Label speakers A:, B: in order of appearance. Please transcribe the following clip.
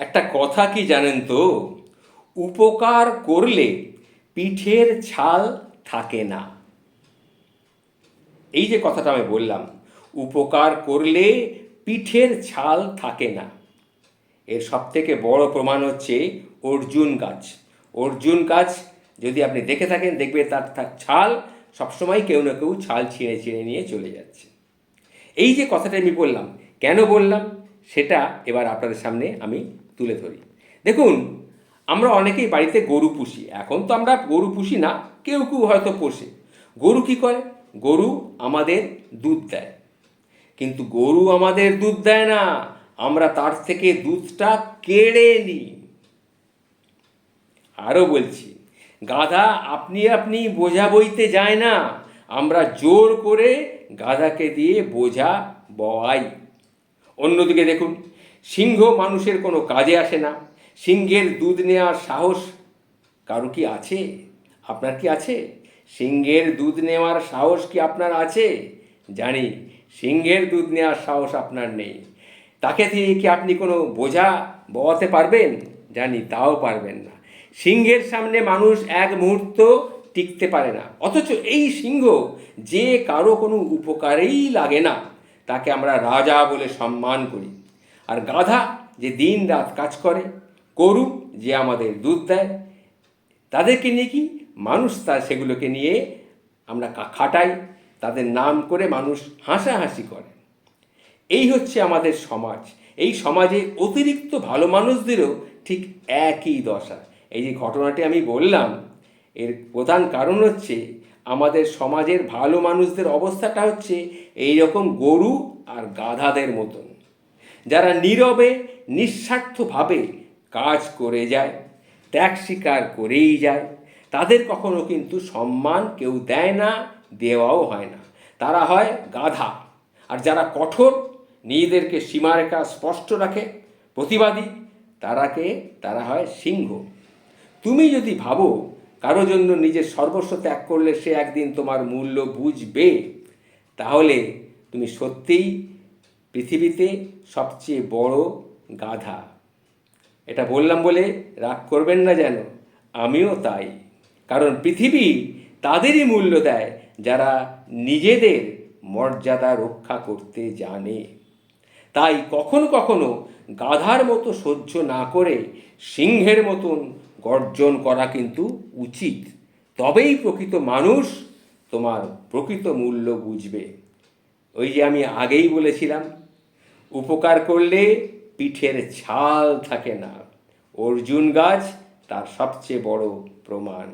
A: একটা কথা কি জানেন তো? উপকার করলে পিঠের ছাল থাকে না। এই যে কথাটা আমি বললাম, উপকার করলে পিঠের ছাল থাকে না। এর সব থেকে বড় প্রমাণ হচ্ছে অর্জুন গাছ। অর্জুন গাছ, যদি আপনি দেখে থাকেন দেখবে তার ছাল সবসময় কেউ না কেউ ছাল ছিঁড়ে ছিঁড়ে নিয়ে চলে যাচ্ছে। এই যে কথাটা আমি বললাম, কেন বললাম? সেটা এবার আপনাদের সামনে আমি তুলে ধরি। দেখুন, আমরা অনেকেই বাড়িতে গরু পুষি। এখন তো আমরা গরু পুষি না, কেউ কেউ হয়তো পোষে। গরু কি করে? গরু আমাদের দুধ দেয়। কিন্তু গরু আমাদের দুধ দেয় না। আমরা তার থেকে দুধটা কেড়ে নিই। আরও বলছি, গাধা আপনি আপনি বোঝা বইতে যায় না। আমরা জোর করে গাধাকে দিয়ে বোঝা বওয়াই। অন্যদিকে দেখুন সিংহ মানুষের কোনো কাজে আসে না। সিংহের দুধ নেওয়ার সাহস কারও কি আছে? আপনার কি আছে? সিংহের দুধ নেওয়ার সাহস কি আপনার আছে? জানি, সিংহের দুধ নেওয়ার সাহস আপনার নেই। তাকে দিয়ে কি আপনি কোনো বোঝা বওয়াতে পারবেন? জানি, তাও পারবেন না। সিংহের সামনে মানুষ এক মুহূর্ত টিকতে পারে না। অথচ এই সিংহ যে কারও কোনো উপকারেই লাগে না। তাকে আমরা রাজা বলে সম্মান করি। আর গাধা যে দিন রাত কাজ করে গরু যে আমাদের দুধ দেয়, তাদেরকে নিয়ে কি মানুষ তা সেগুলোকে নিয়ে আমরা খাটাই, তাদের নাম করে মানুষ হাসাহাসি করে। এই হচ্ছে আমাদের সমাজ। এই সমাজে অতিরিক্ত ভালো মানুষদেরও ঠিক একই দশা। এই যে ঘটনাটি আমি বললাম, এর প্রধান কারণ হচ্ছে আমাদের সমাজের ভালো মানুষদের অবস্থাটা হচ্ছে এই রকম গরু আর গাধাদের মতন। যারা নীরবে, নিঃস্বার্থভাবে কাজ করে যায়, ত্যাগ স্বীকার করেই যায়, তাদের কখনো কিন্তু সম্মান কেউ দেয় না, দেওয়াও হয় না। তারা হয় গাধা। আর যারা কঠোর, নিজেদেরকে সীমারেখা স্পষ্ট রাখে, প্রতিবাদী, তারাকে, তারা হয় সিংহ। তুমি যদি ভাবো, কারও জন্য নিজের সর্বস্ব ত্যাগ করলে সে একদিন তোমার মূল্য বুঝবে, তাহলে তুমি সত্যিই পৃথিবীতে সবচেয়ে বড় গাধা। এটা বললাম বলে রাগ করবেন না যেন, আমিও তাই। কারণ পৃথিবী তাদেরই মূল্য দেয় যারা নিজেদের মর্যাদা রক্ষা করতে জানে। তাই কখনো কখনো গাধার মতো সহ্য না করে সিংহের মতন গর্জন করা কিন্তু উচিত। তবেই প্রকৃত মানুষ তোমার প্রকৃত মূল্য বুঝবে। ওই যে আমি আগেই বলেছিলাম, উপকার করলে পিঠের ছাল থাকে না। অর্জুন গাছ তার সবচেয়ে বড় প্রমাণ।